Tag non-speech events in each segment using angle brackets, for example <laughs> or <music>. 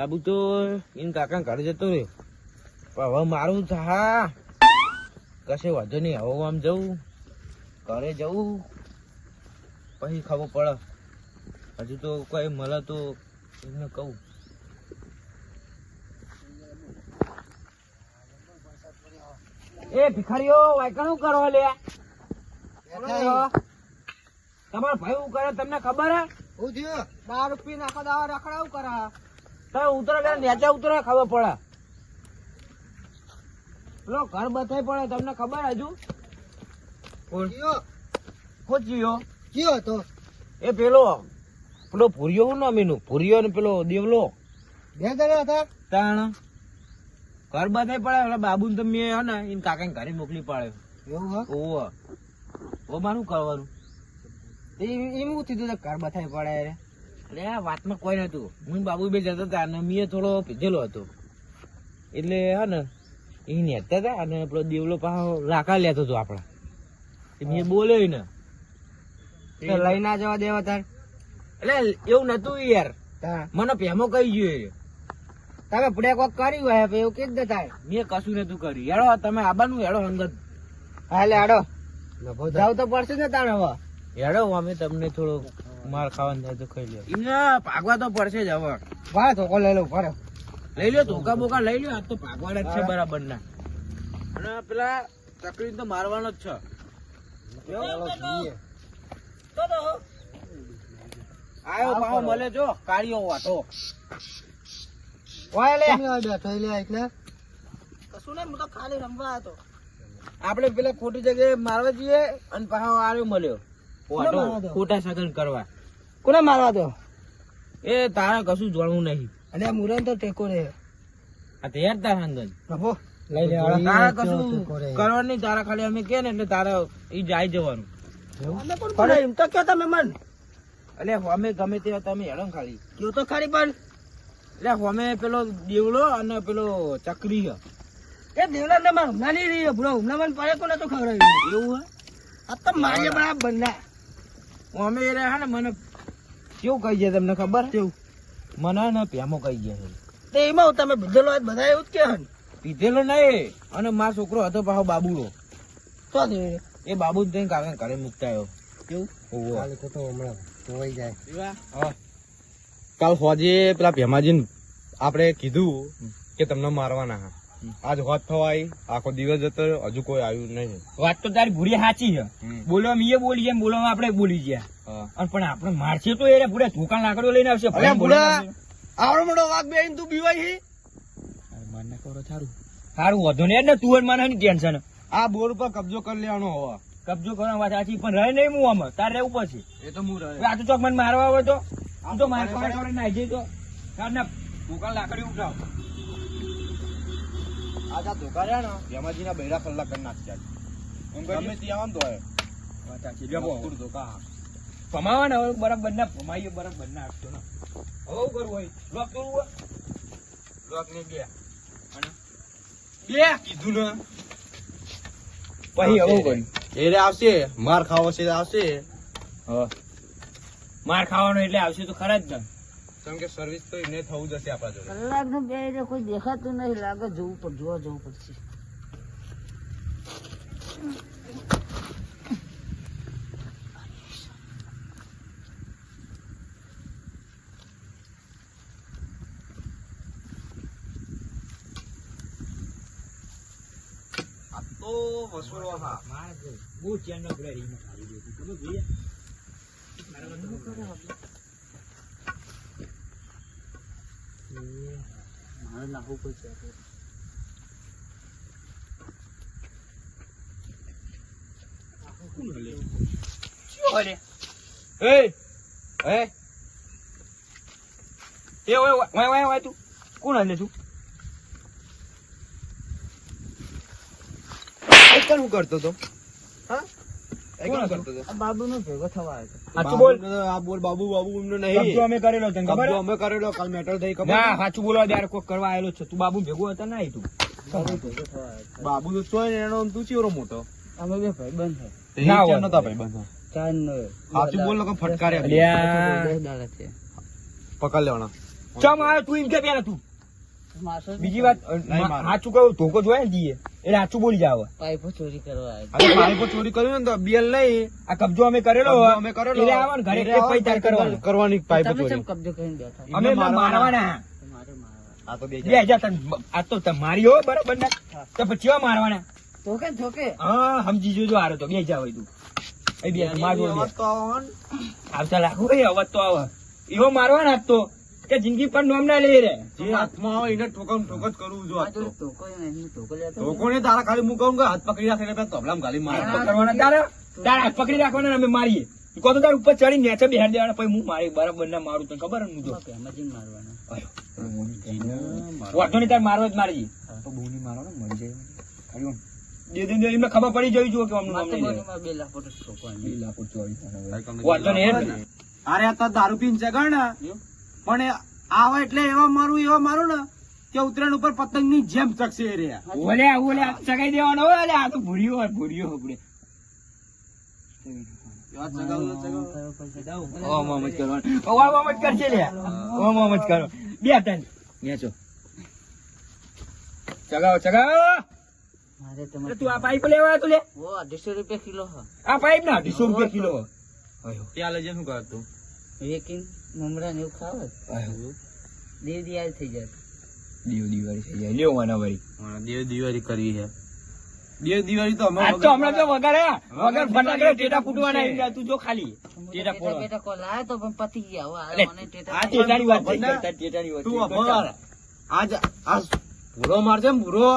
બાબુ તો એમ કાકા ઘરે જતો રહ્યો. પણ હવે મારું થા કશે વાંધો નહીં હવે આમ જવું ઘરે જવું પછી ખબર પડે. હજુ તો કોઈ મળે તો એમને કહું. એ ભિખારીઓ વાયકણું કરો લે? તમારો ભાઈ હું કરે તમને ખબર હે? હું થયું દારૂ પી નાખો દાવા રખડાવું કરે. તમે ઉતરો કે નેચે ઉતરો ખબર પડે. પેલો ઘર બથાઈ પડે તમને ખબર હજુ? કયો? કયો? હતો? એ પેલો પેલો ભૂરિયો હું નામ એનું? ભૂરિયો ને પેલો દેવલો. બે જણા હતા? તાણ ઘર બથાઈ પડે એટલે બાબુ ને તમે હે ને એને કાકા ઘરે મોકલી પાડ્યો. એવું હા ઓવો ઓ મારું કરવાનું? એમ હું થયું ઘર બથાઈ પડે. રે એટલે આ વાતમાં કોઈ નતું હું બાબુ બે જતા હતા અને મીએ થોડો પીધેલો હતો. એટલે હે ને એ નેતા હતા અને પેલો દેવલો પાછો લાકા લેતો હતો આપણા. મેં બોલ્યો ને. લઈ ના જવા દેવા તાર. એટલે એવું નતું યાર. મને પેમો કહી ગયો. તમે પડે કોક કર્યું હોય એવું કે દે તાર. મેં કશું નતું કર્યું. હેડો તમે આબાનું હેડો અંગત હાલે હેડો. જાવ તો પડશે ને તારે હવે. હેડો અમે તમને થોડો માર ખાવાનું થાય તો ખાઈ લ્યો. એમને ભાગવા તો પડશે જ હવે. વાહ તો લઈ લો ભરે. લઈ લ્યો ધોકા બોકા લઈ લ્યો આ તો પાકવાના જ છે બરાબર ના અને પેલા તકલીફ તો મારવાનો જ છે. આયો પાવ મળે જો કાળીઓ વાટો. વાય લે. બેઠો લે એટલે કશું નહીં હું તો ખાલી રમવા હતો. આપણે પેલા ખોટી જગ્યાએ મારવા જઈએ અને પાછો આવ્યો મળ્યો? ખોટા સગન કરવા. કોને મારવા દો? એ તારા કશું જોડવું નહીં. અને મુરન તો ટેકો રે. આ તૈયાર તારા અંગન પ્રભુ લઈ લે તારા કશું કરવાનું નહીં તારા ખાલી અમે કે ને એટલે તારા ઈ જાય જવાનું. પણ એમ તો કયો તમે મન? એટલે અમે ગમે તે તમે હેડો ખાલી. કયો તો ખાલી પણ. એટલે અમે પેલો દેવલો અને પેલો ચકરી છે. એ દેવલા ને મારું હમણાં નહીં રહી બ્રો હમણાં મને પડે કોને તો ખબર એવું આ તો મારીએ બરાબર બંધા અમે એ રહ્યા ને મને કેવું કહી જાય તમને ખબર? કેવું? મને ને પેમો કહી ગયા છે. તે એમાં તમે બધેલો બધા એવું જ કે હન પીધેલો નહીં અને મારો છોકરો હતો પાછો બાબુડો. તો દે એ. બાબુ ને કાકા ઘરે મૂકતા આવ્યો. કેવું? કાલે તો તો હમણાં ધોવાઈ જાય. હા. કાલ હોજે પેલા ભેમાજીને આપણે કીધું કે તમને મારવાના હા. આજ હોત થવાય આખો દિવસ જતો હજુ કોઈ આવ્યું નહીં. વાત તો તારી ભૂરી સાચી છે. બોલવા મીએ બોલી ગયા બોલવા આપણે બોલી ગયા પણ આપણે મારશે તો એને પૂરા ધોકા લાકડો લઈને આવશે. આવડો મોટો વાઘ બેહીને તું બીવાય છે સારું. વધુ ને તું મને ટેન્શન. આ બોર પર કબજો કરી લેવાનો હવે. કબજો કરવાની વાત સાચી પણ રહે નહીં હું આમાં. તારે રહેવું પડશે. એ તો હું રહે. આ તો ચોક મને મારવા આવે તો. આમ તો માર નાઈ જઈ તો. તાર ના ધોકા લાકડી ઉઠાવ. આ જા ધોકા રહ્યા ને. ભેમાજીના બૈરા કલાક કરી નાખ્યા ગમે ત્યાં આમ મસ્તુર ધોકા ભમાવા ને હવે બરાબર ના ભમાઈએ બરાબર ના આપજો ને. હવે કરવું હોય? લોક કરવું હોય? લોક ને બે. અને? બે કીધું ને. પછી હવે કર્યું એ આવશે. માર ખાવો છે આવશે. માર ખાવાનો એટલે આવશે તો ખરા જ ને. કેમ કે સર્વિસ તો એને થવું જશે આપણા જોડે. કલાકનું બે કોઈ દેખાતું નહીં લાગે જોવું પડ જોવા જવું પડશે. બહુ ચેન નો દેતી ખબર જોઈએ મારે નાખવું પડશે એ એ. એ ઓય ઓય ઓય ઓય તું. કોણ હલે તું? કણ કરતો તો હા? બાબુ નો ભેગો થવા સાચું બોલ. આ બોલ બાબુ બાબુ એમને કબજો અમે કરેલો તને ખબર અમે કરેલો કાલ મેટર થઈ ખબર ના સાચું બોલવા દે યાર કરવા આવેલો છે તું બાબુ ભેગો હતા ના તું. બાબુ તો એનો તું ચીવરો મોટો? અમે બે ભાઈ બંધ ના હોય. નતા ભાઈ બંધ ચાર નો સાચું બોલ લોકો ફટકારે પકડ લેવાના. ચમ આવ્યો તું એમ કે પેલા તું. બીજી વાત. સાચું કહું ધોકો જોયા ને દીએ એટલે બોલી જાવ. પાઇપો ચોરી કરવા આવ્યા. પાઇપો ચોરી કર્યું ને તો બેલ નહીં. આ કબજો અમે કરેલો અમે કરેલો. એટલે આવે ને ઘરે એક પૈસા ને કરવાની. પાઇપો ચોરી. કેમ કબજો કરીને બેઠા? અમે મારવાના. મારે મારવા. આ તો બે હજાર. આ તો તમારી હો બરાબર ને? તો પછી કેવા મારવાના. ધોકે ને હા સમજી જોજો આરો તો. બે હજાર હોય તું. એ બે મારવો. આવતા લાખો અવાજ તો આવે. એવો મારવાના આજ તો. કે જિંદગી પર નોમ ના લઈ રે જે હાથમાં આવે એને ઠોકમ ઠોક જ કરવું જો ધોકો ને તારા ખાલી હું કહું કે હાથ પકડી રાખે પેલા તબલામાં મારે. કરવાના તારે? તારે હાથ પકડી રાખવાના અમે મારીએ. કહો તો તાર ઉપર ચડી નેચે બેહાડી દેવાના પછી હું મારી બરાબર ના મારું તને ખબર હું તો. વાંધો નહીં તાર મારવા જ મારી દે દે દે એમને ખબર પડી જવી જોઈએ કે અમને મારે બે લાખ. અરે આ દારૂ પીને ને. પણ આવા એટલે એવા મારું એવા મારું ને કે ઉત્તરાયણ ઉપર પતંગની જેમ ચકશે એ રહ્યા. ઓલે ઓલે ચગાઈ દેવાનો હોય આ તો ભૂર્યો હોય ભૂર્યો હોય અઢીસો રૂપિયા કિલો આ પાઇપ ના અઢીસો રૂપિયા કિલો ત્યાં લઈ શું કરતું? મમરા ને એવું ખાવે દેવ દિવાળી થઈ જાય. દેવ દિવાળી થઈ જાય. લ્યો વાના વાળી. દેવ દિવાળી કરવી છે. દેવ દિવાળી તો અમે તો હમણાં તો વગર વગર ફટાકડે ટેટા ફૂટવાના આવી તું જો ખાલી. ટેટા ટેટા કોલ આયો તો પણ પતી ગયા. હવે મને ટેટા આ ટેટાની વાત થઈ ટેટાની વાત તું અભર આજ આજ ભૂરો મારશે ને ભૂરો.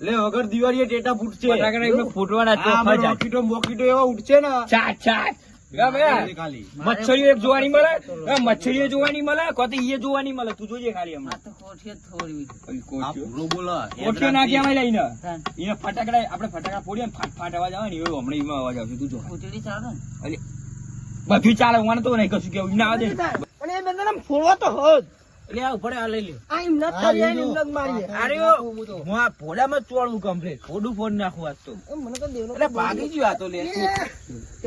વગર દિવાળીએ ટેટા ફૂટશે. ફટાકડા ફૂટવાના મોકીટો મોકીટો એવા ઉઠશે ને. ચાટ ચાટ. મચ્છરીઓ એક જોવાની મળે? મચ્છરીઓ જોવાની મળે કો એ જોવાની મળે? તું જોજે ખાલી કોઠીઓ ના કહેવાય લઈને એને ફટાકડા આપણે ફટાકડા ફોડીએ ને ફાટ ફાટ અવાજ આવે ને એવો હમણાં એમાં અવાજ આવશે તું જો. બધું ચાલે હું તો નહીં કશું કેવું ના આવે દે. અને એ બંને ફોડવા તો હોત. એટલે આ ઉપર આ લઈ લે. આ એમ નત કરી આ એમ નત મારી અરે હું આ ફોડામાં જ કમ્પ્લીટ ફોડું ફોડ નાખું આજ તો. મને તો દેવનો એટલે ભાગી ગયું આ તો લે.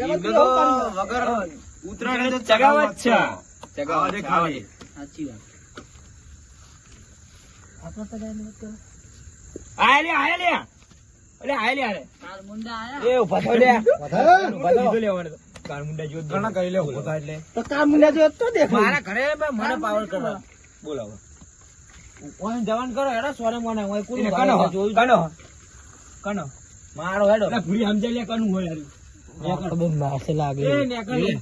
એમને તો વગર ઉત્તરાયણ તો ચગાવવા છે. ચગાવવા દે ખાલી સાચી વાત. આપણે તો ગાયને વાત કરો. આય લે આય લે. અરે આય લે અરે તાર મુંડા આયા. એ ઊભા લે. ઊભા લેવાનો તો. કાળમુંડા ઘણા કરી લે ઊભો એટલે. તો તાર જો તો દેખ મારા ઘરે મને પાવર કરવા. બોલાવો. કોણ જવાન કરો હેડો સોરે મને ઓય કુલ કનો કનો, કનો? મારો હેડો. એટલે ભૂરી સમજાય લે કનું હોય હારી બહુ માસે લાગે એ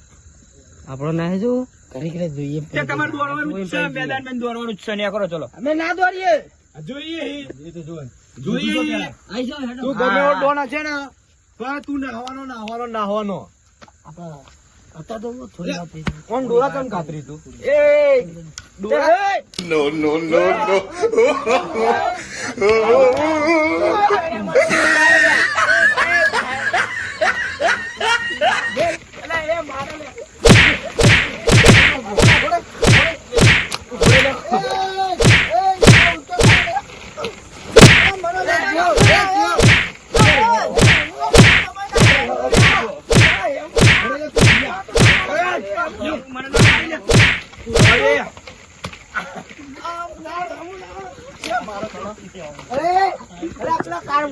આપણો ના જો. કરી કરે જોઈએ. તે તમાર દોડવાનું છે મેદાનમાં દોડવાનું છે ને કરો ચલો. અમે ના દોડીએ. જોઈએ. એ તો જોવે. જોઈએ. આઈ જાવ હેડો. તું ગમે ડોન છે ને પણ તું નાહવાનો નાહવાનો નાહવાનો. આપણા હતા તો થોડી વાર કોણ ડોરા કેમ કાતરી તું એ ડોરા નો નો નો ચોઈ ગયો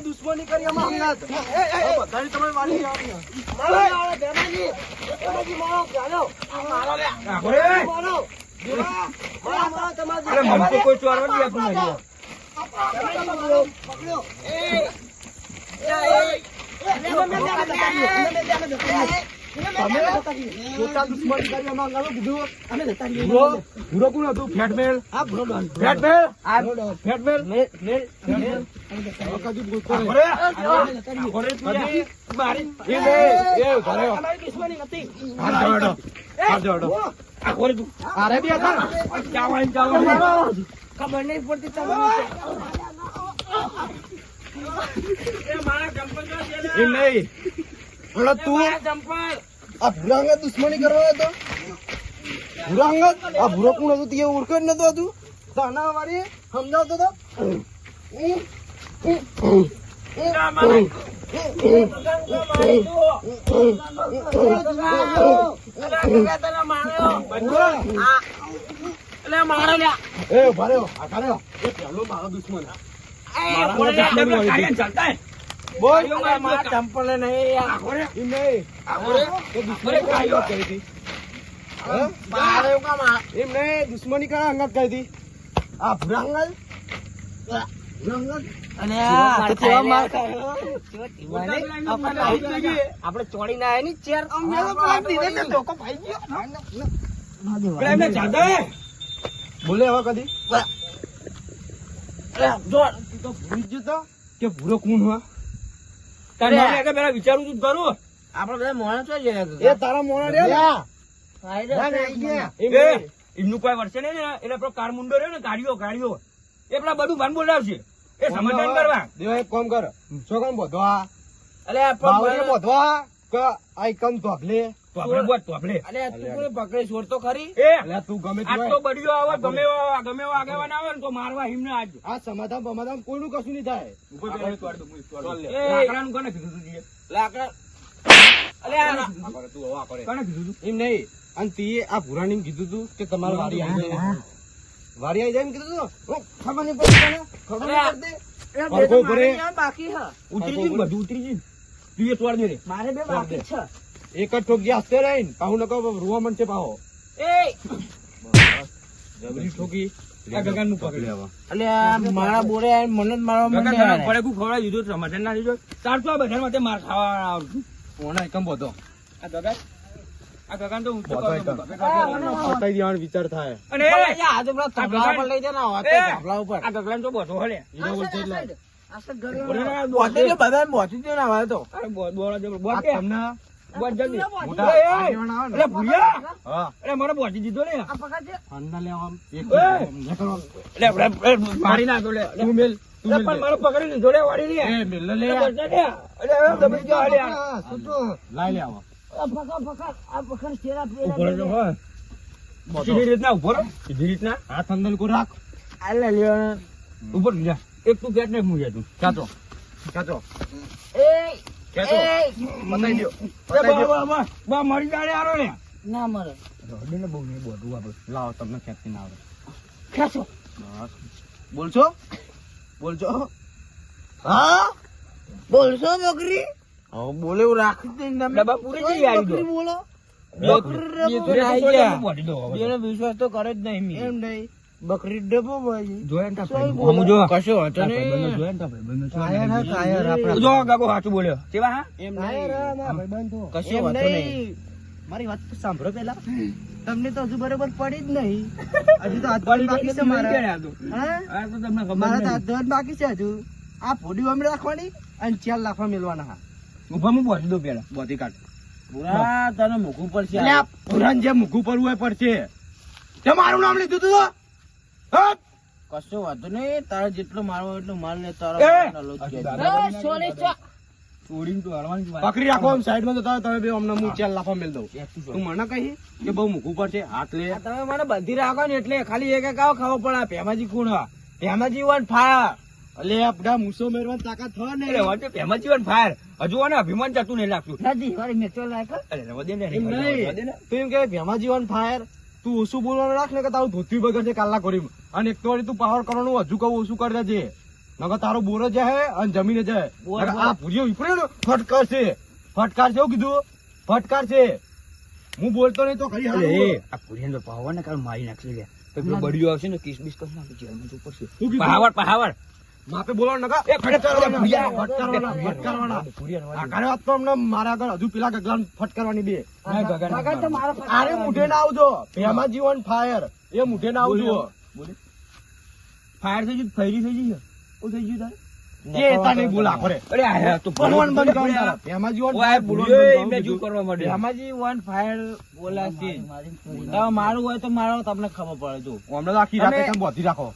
દુશ્મની કરી ફેટમેલ હવે કદી બોલતો નહીં. તું યાર. મારી એ અરે બે ખબર નહીં પડતી તમને એ પણ તું? આ ભૂરા દુશ્મની કરવા હતો ભૂરા અંગત આ ભૂરો કોણ હતો તે ઓળખે જ નતો હતું તાના વાળી સમજાવતો હતો આ મારા- એ ઊભા રહ્યો આ કાર્યો એ પહેલો મારો દુશ્મન. ચાલતા. બોલ. મારા ચંપલ નહીં દુશ્મની કઈ અંગત કરી હતી. આ ભ્રંગલ? આપણે ચોડી ના આયા ની ચેર. બોલે હવે કદી. જો તો ભૂલી જતો કે ભૂરો કોણ હોય? પેલા વિચારું છું કરું આપડે બધા મોણા છો એ તારા મોણા રે એમ એ નહીં. એમનું કોઈ વર્ષે નહીં ને? એટલે પેલો કાર મુંડો રહ્યો ને ગાડીઓ ગાડીઓ. એ પેલા બધું ભાન બોલાવશે. એ સમાધાન કરવા. દેવા એક કામ કર. છોકરાને બોધવા? અલે બોધવા કે આઈ કમ ધોકલે તો આપણે બોલ અલે તું કોને પકડી છોડ તો ખરી. એ એટલે તું ગમે તે આજ તો આવે ગમે ગમે આગેવાન આવે ને તો મારવા હિમને આજ. આ સમાધાન બમાધાન કોઈનું કશું નહીં થાય. એ લાકડાનું કોને કીધું તું લાકડા અલે આ કોને કીધું તું? એમ નહીં. અને તીએ આ ભુરાણી કીધું તું કે તમારે વારી આવી જાય. વારી આવી જાય એમ કીધું તું? ખબર નહીં પડી ખબર નહીં પડતી? બાકી હા. ઉતરી જઈને બધું ઉતરી જઈને. તું એ તોડ દે રે. મારે બે બાકી છે એક જ ઠોક ગયા હસતે રહીને પાહુ નકો રૂવા મન છે પાહો. એ! જબરી ઠોકી મારા બોરે મને મારવા ખવડાવી દીધું ના દીધું આ માટે માર ખાવા. એકમ બોધો? આ ગગન? આ ગગન તો દેવાનો વિચાર થાય. અને આ તો પેલા થાંભલા ઉપર લઈ જાય ને થાંભલા ઉપર. આ ગગન તો બોધો હલે એટલે. ના તો? તમને હા. મને બોધી દીધો ને. મારી નાખો લે લે. તું મેલ તું પણ મારો પકડી લીધો લે વાળી લે. લે લે. લાઈ લે આવો. હા. સીધી રીતના ઊભો સીધી રીતના. હાથ અંદર કો રાખ. અલે લ્યો ઊભો રહી એક તું ગેટ ને એક તું. ચાચો ચાચો એ ને. ના મરે. ને બહુ નહીં બોધું આપણે. લાવો તમને ખેંચી ના આવે ખેંચો. બસ. બોલશો? બોલશો? હા? બોલશો બકરી હવે બોલે એવું રાખી દે ડબ્બા પૂરી જઈ આવી બોલો. વિશ્વાસ તો કરે જ નહીં એમ નહીં. બકરી ડબો ભાઈ જોયા ને ભાઈ. જો. કશો હતો ને? કાયર કાયર આપણા. જો સાચું બોલ્યો. કેવા હા? એમ. નહીં. મારી વાત તો સાંભળો પેલા. તમને તો હજુ બરોબર પડી જ નહીં. <laughs> હજુ તો હાથ બાકી છે મારા. હા? તો તમને ખબર મારા હાથ ધોવાનું બાકી છે હજુ. આ ફોડી અમને રાખવાની અને ચાર લાખવા મેળવાના હા. ઊભા હું બોધી દઉં પેલા. બોધી કાઢ. પૂરા તને મૂકવું પડશે. આ જે મૂકવું પડવું હોય પડશે. તે મારું નામ લીધું તું? કશો વાંધો નહીં તારે જેટલું મારવો એટલું માલ ને તારો. પકડી રાખો આમ સાઈડમાં તો તમે બે અમને હું ચાર લાફા મેલ દઉં. તું મને કહી કે બહુ મૂકવું પડશે હાથ લે. તમે મને બંધી રાખો ને એટલે ખાલી એક એક આવો ખાવો પડે. ભેમાજી કોણ હા? ભેમાજી વન ફાયર. અલે આપડા બધા મૂસો મેળવાની તાકાત થવા ને. એટલે ફેમસ જીવન ફાયર. હજુ આને અભિમાન જતું નહીં લાગતું. નથી અરે રવા દે ને ને. તું એમ કે ભેમાજી વન ફાયર. તું ઓછું બોલવાનું રાખ ને કે તારું ધોતી બગડ છે કાલા કરી અને એક તો તું પાવર કરવાનું હજુ કહું ઓછું કરી દેજે. નકર તારો બોરો જાય અને જમીને જાય. આ ભૂરીઓ વિપરે ને ફટકાર છે ફટકાર છે એવું કીધું. ફટકાર છે હું બોલતો નહીં તો ખરી હાલે આ ભૂરીને પાવર ને કાલ મારી નાખશે લે. પેલો આવશે ને કિસ બિસ કરી નાખી જેલમાં શું કીધું? માપે નકા? એ ફટકારવાના, ફટકારવાના, તો અમને મારા આગળ હજુ પેલા ગગલાને ફટકારવાની બે. ના, ગગન, ગગન તો મારો આરે મુઢે ના આવજો. ભેમાજી જીવન ફાયર. એ મુઢે ના આવજો. ફાયર થઈ ગયું ફૈરી થઈ ગઈ છે? ઓ થઈ ગયું તારે? એ તા નહીં બોલા ખરે અરે આ યાર, તું ભણવાનું બંધ કરો તારા. એમાં જીવન ઓય, કરો એમને શું બીજું. કરવા માંડ્યું? ભેમાજી વન ફાયર મારી ચોરી. હવે મારું હોય તો મારો તમને ખબર પડે જો. હમણાં તો આખી રાતે તમે- કેમ બોધી રાખો.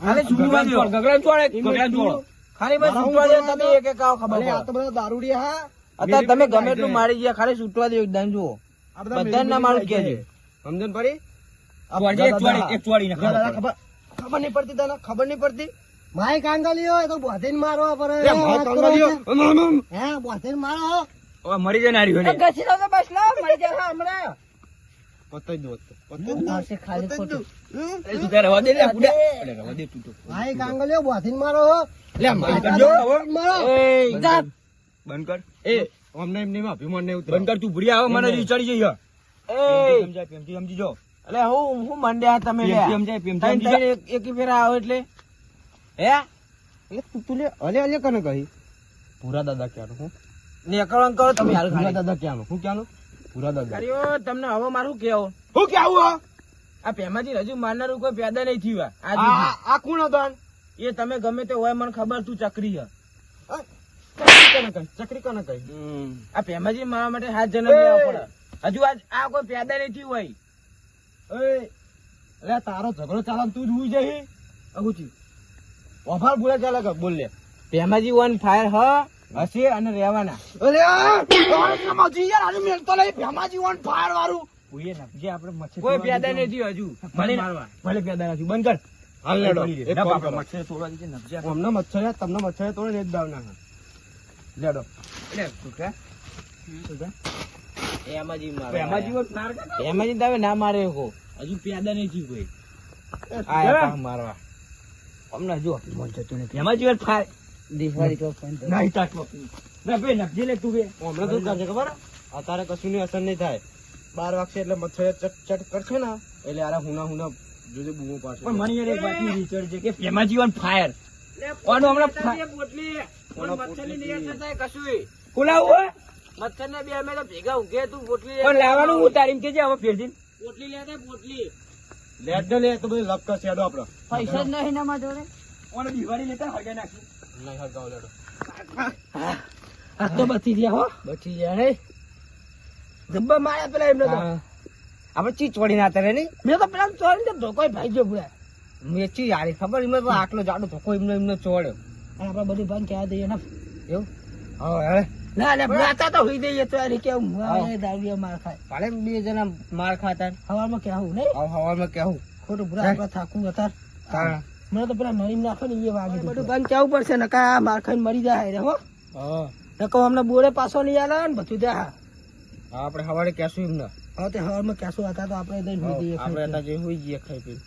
ખાલી છૂટવા દો ગગડાને છોડ, ગગડાને છોડ. ખાલી બસ દો તમે એક એક આવો ખબર અરે આ તો પડે બધા દારૂડિયા હા. અત્યારે તમે ગમે એટલું મારી ગયા ખાલી છૂટવા દો એકદમ જુઓ. બધાને ના મારું કે કહેજો. સમજણ પડી? એક દાદા- એક ખબર ખબર ખબર નહીં પડતી તને? ખબર નહીં પડતી? માય કાંગલીઓ એ તો બોધીને મારવા પડે કાંગાલીઓ. હે બોધીને મારો? ઓ મરી જાય નારી ને. ઘસી તો બસ લો મરી જાય હમણાં. પતઈ દો પતઈ દો. મારશે ખાલી ખોટું. એ તું રવા દે લે, બુડા. અરે રવા દે તું તો. માય કાંગલીઓ બોધીને મારો લે, મારા કરજો, મારો. એ જા. બંધ કર. એ અમને એમ નહીં અભિમાન નહીં ઉતર. બંધ કર તું ભૂરી આવે મને ચડી જઈએ એ. સમજાય પ્રેમથી સમજી જો એટલે હું હું મંડ્યા તમે લે સમજાય સમજી એક- ફેરા આવો એટલે. હે? એ તું તું અલે અલે કને કહી? પૂરા દાદા ક્યાંનું હું? નીકળવાનું કરો તમે હાલ પૂરા ખાલી. દાદા ક્યાંનું? હું ક્યાંનું? પૂરા દાદા. કર્યો તમને હવે મારું કેવો? હું કેવું હો? આ પેમાજી હજુ મારનારું કોઈ પેદા નહીં થયું આ. આ કોણ હતો એ તમે ગમે તે હોય મને ખબર તું ચકરી હ. ચકરી કોને કહી? આ પેમાજી મારા માટે હાથ જન્મ લેવા પડે. હજુ આજ આ કોઈ પેદા નહીં થયું હોય. એ તારો ઝઘડો ચાલો તું જ હું જઈ અગું થયું ભૂલે બોલે ચાલે કે બોલ લે પેમાજી વન ફાયર હ હશે અને રહેવાના. અરે પેમાજી યાર આને મેલતો લઈ પેમાજી વન ફાયર વાળું. કોઈ ના જે આપણે મચ્છર કોઈ પેદા નથી હજુ. ભલે મારવા. ભલે પેદા નથી. બંધ કર. હાલ લેડો એક કામ મચ્છર તોડવા દીજે નબજા. અમને મચ્છર યાર, તમને મચ્છર તોડે જ દાવ ના લેડો એટલે છૂટા એમાજી મારવા એમાં જીવન માર. એમાજી તમે ના મારે હો. હજુ પેદા નથી કોઈ. આ મારવા. અમને હજુ અભિમાન થતું નથી. એમાં જીવન ફાય. દિવાળી તો નહીં તાકવો. ના ભાઈ નાખજે લે તું બે. હમણાં શું કરશે ખબર? અત્યારે કશું ની અસર નહીં થાય. બાર વાગશે એટલે મચ્છર ચટ ચટ કરશે ને? એટલે આરા હુના હુના જોજે બૂમો પાડશે. પણ મને યાર એક વાતની વિચાર છે કે પ્રેમા જીવન ફાયર. કોનું હમણાં ફા- ખોલાવું હોય? મચ્છર ને બે અમે તો ભેગા ઊંઘે તું બોટલી પણ લાવવાનું હું તારીમ કેજે હવે ફેરજી બોટલી લેતા પોટલી. લેટ લે તો બધું લપ કરશે હેડો આપડે પૈસા જ નહીં એના જોડે? ઓને દિવાળી લેતા હગે નાખી નહીં હગાવ લેડો. આ તો બચી ગયા હો. બચી ગયા ને જબ્બા માર્યા પેલા એમને તો. આપણે ચીજ વળી ના તરે નહીં. મેં તો પેલા ચોરી ને ધોકો ભાઈ ગયો પૂરા મેચી યારી ખબર એમને તો આટલો જાડો ધોકો એમને એમને ચોડ્યો આપડે બધું બંધ કહેવા દઈએ ને. એવું? હા હવે ના ના રાતા તો હોઈ દઈએ તો યાર કેવું દારૂ માર ખાય. ભલે બે જણા માર ખાતા હવામાં કેવું નહીં? હવામાં કેવું ખોટું આપડે થાકું હતા. કારણ મને તો પેલા નરીમ નાખો ને એ વાગી બધું બંધ કેવું પડશે ને કા માર ખાઈને મરી જાય રે હો. હા. નકો અમને બોરે પાછો નહીં આવે ને બધું દે હા. આપણે હવારે કહેશું એમને. હવે તે હવામાં કેશું હતા તો આપણે દઈને હોઈ દઈએ આપણે જે હોઈ જઈએ ખાઈ પી